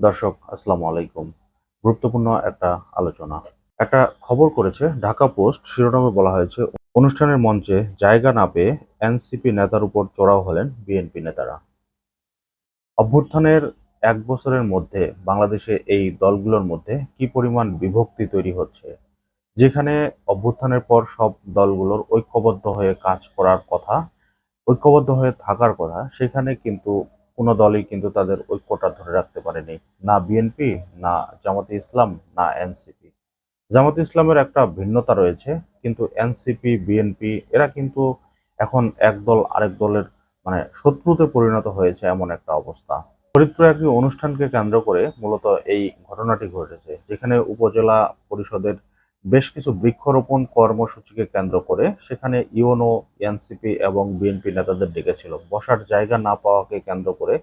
দর্শক, আসসালামু আলাইকুম। গুরুত্বপূর্ণ একটা আলোচনা। একটা খবর করেছে ঢাকা পোস্ট, শিরোনামে বলা হয়েছে, অনুষ্ঠানের মঞ্চে জায়গা না পেয়ে এনসিপি নেতার উপর চড়াও হলেন বিএনপি নেতারা। অভ্যুত্থানের এক বছরের মধ্যে বাংলাদেশে এই দলগুলোর মধ্যে কি পরিমাণ বিভক্তি তৈরি হচ্ছে? যেখানে অভ্যুত্থানের পর সব দলগুলোর ঐক্যবদ্ধ হয়ে কাজ করার কথা, ঐক্যবদ্ধ হয়ে থাকার কথা, সেখানে কিন্তু কোনো দলই কিন্তু তাদের ঐক্যটা ধরে রাখতে পারেনি। না বিএনপি, না জামাতে ইসলাম, না এনসিপি। জামাতে ইসলামের একটা ভিন্নতা রয়েছে, কিন্তু এনসিপি, বিএনপি এরা কিন্তু এখন এক দল আরেক দলের মানে শত্রুতে পরিণত হয়েছে এমন একটা অবস্থা। ফরিদপুরে একটি অনুষ্ঠানকে কেন্দ্র করে মূলত এই ঘটনাটি ঘটেছে, যেখানে উপজেলা পরিষদের বেশ কিছু বৃক্ষরোপণ কর্মসূচিকে কেন্দ্র করে সেখানে ইউনো এনসিপি এবং বিএনপি নেতাদের ডেকেছিল। বসার জায়গা না পাওয়াকে কেন্দ্র করে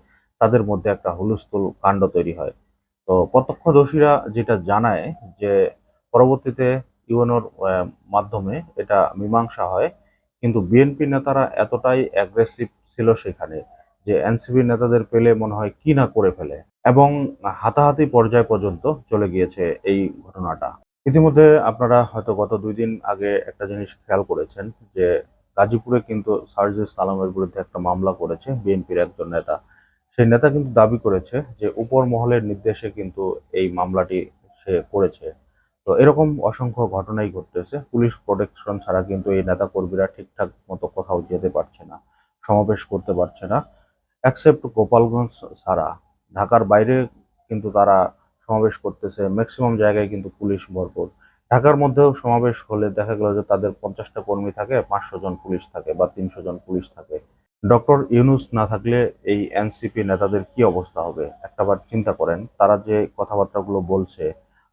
তাদের মধ্যে একটা হুলস্থুল কাণ্ড তৈরি হয়। তো প্রত্যক্ষদর্শীরা যেটা জানায় যে পরবর্তীতে ইউএনওর মাধ্যমে এটা মীমাংসা হয়, কিন্তু বিএনপি নেতারা এতটাই অ্যাগ্রেসিভ ছিল সেখানে যে এনসিপি নেতাদের পেলে মনে হয় কি না করে ফেলে। এবং হাতাহাতি পর্যায় পর্যন্ত চলে গিয়েছে এই ঘটনাটা। ইতিমধ্যে আপনারা হয়তো গত দুই দিন আগে একটা জিনিস খেয়াল করেছেন যে গাজীপুরে কিন্তু সার্জিস সালামের বিরুদ্ধে একটা মামলা করেছে, বিএনপির একজন নেতা। সেই নেতা কিন্তু দাবি করেছে যে উপর মহলের নির্দেশে কিন্তু এই মামলাটি সে করেছে। তো এরকম অসংখ্য ঘটনাই ঘটতেছে। পুলিশ প্রোটেকশন ছাড়া কিন্তু এই নেতা কর্মীরা ঠিকঠাক মতো কোথাও যেতে পারছে না, সমাবেশ করতে পারছে না অ্যাকসেপ্ট গোপালগঞ্জ ছাড়া। ঢাকার বাইরে কিন্তু তারা সমাবেশ করতেছে ম্যাক্সিমাম জায়গায় কিন্তু পুলিশ ভরপুর। ঢাকার মধ্যেও সমাবেশ হলে দেখা গেল যে তাদের পঞ্চাশটা কর্মী থাকে, পাঁচশো জন পুলিশ থাকে বা তিনশো জন পুলিশ থাকে। ডক্টর ইউনুস না থাকলে এই এনসিপি নেতাদের কি অবস্থা হবে? একটাবার চিন্তা করেন, তারা যে কথাবার্তাগুলো বলছে,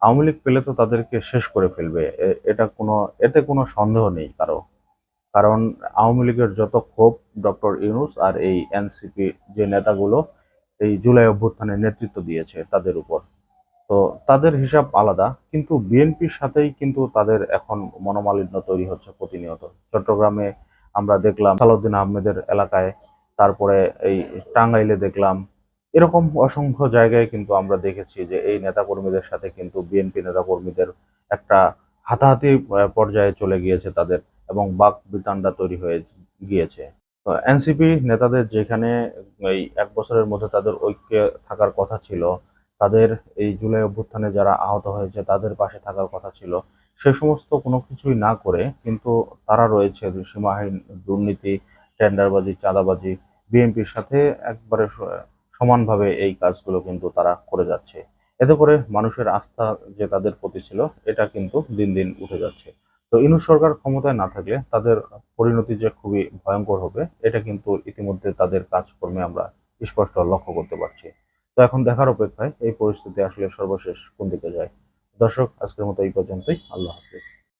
আওয়ামী লীগ পেলে তো তাদেরকে শেষ করে ফেলবে। এটা কোনো, এতে কোনো সন্দেহ নেই কারও। কারণ আওয়ামী লীগের যত ক্ষোভ ডক্টর ইউনুস আর এই এনসিপি যে নেতাগুলো এই জুলাই অভ্যুত্থানে নেতৃত্ব দিয়েছে তাদের উপর। তো তাদের হিসাব আলাদা, কিন্তু বিএনপির সাথেই কিন্তু তাদের এখন মনোমালিন্য তৈরি হচ্ছে প্রতিনিয়ত। চট্টগ্রামে আমরা দেখলাম সালাউদ্দিন আহমেদের এলাকায়, তারপরে এই টাঙ্গাইলে দেখলাম, এরকম অসংখ্য জায়গায় কিন্তু আমরা দেখেছি যে এই নেতাকর্মীদের সাথে কিন্তু বিএনপি নেতাকর্মীদের একটা হাতাহাতি পর্যায়ে চলে গিয়েছে তাদের এবং বাক বিতান্ডা তৈরি হয়ে গিয়েছে। এনসিপি নেতাদের যেখানে এই এক বছরের মধ্যে তাদের ঐক্যে থাকার কথা ছিল তাদের এই জুলাই অভ্যুত্থানে যারা আহত হয়েছে, তাদের পাশে থাকার কথা ছিল। সে সমস্ত কোনো কিছুই না করে কিন্তু তারা রয়েছে সীমাহীন দুর্নীতি, টেন্ডারবাজি, চাঁদাবাজি, বিএনপির সাথে একবারে সমানভাবে এই কাজগুলো কিন্তু তারা করে যাচ্ছে। এতে করে মানুষের আস্থা যে তাদের প্রতি ছিল, এটা কিন্তু দিন দিন উঠে যাচ্ছে। তো ইনুস সরকার ক্ষমতায় না থাকলে তাদের পরিণতি যে খুবই ভয়ঙ্কর হবে, এটা কিন্তু ইতিমধ্যে তাদের কাজকর্মে আমরা স্পষ্ট লক্ষ্য করতে পারছি। তো এখন দেখার অপেক্ষায় এই পরিস্থিতি আসলে সর্বশেষ কোন দিকে যায়? দর্শক, আজকের মতো এই পর্যন্তই। আল্লাহ হাফিজ।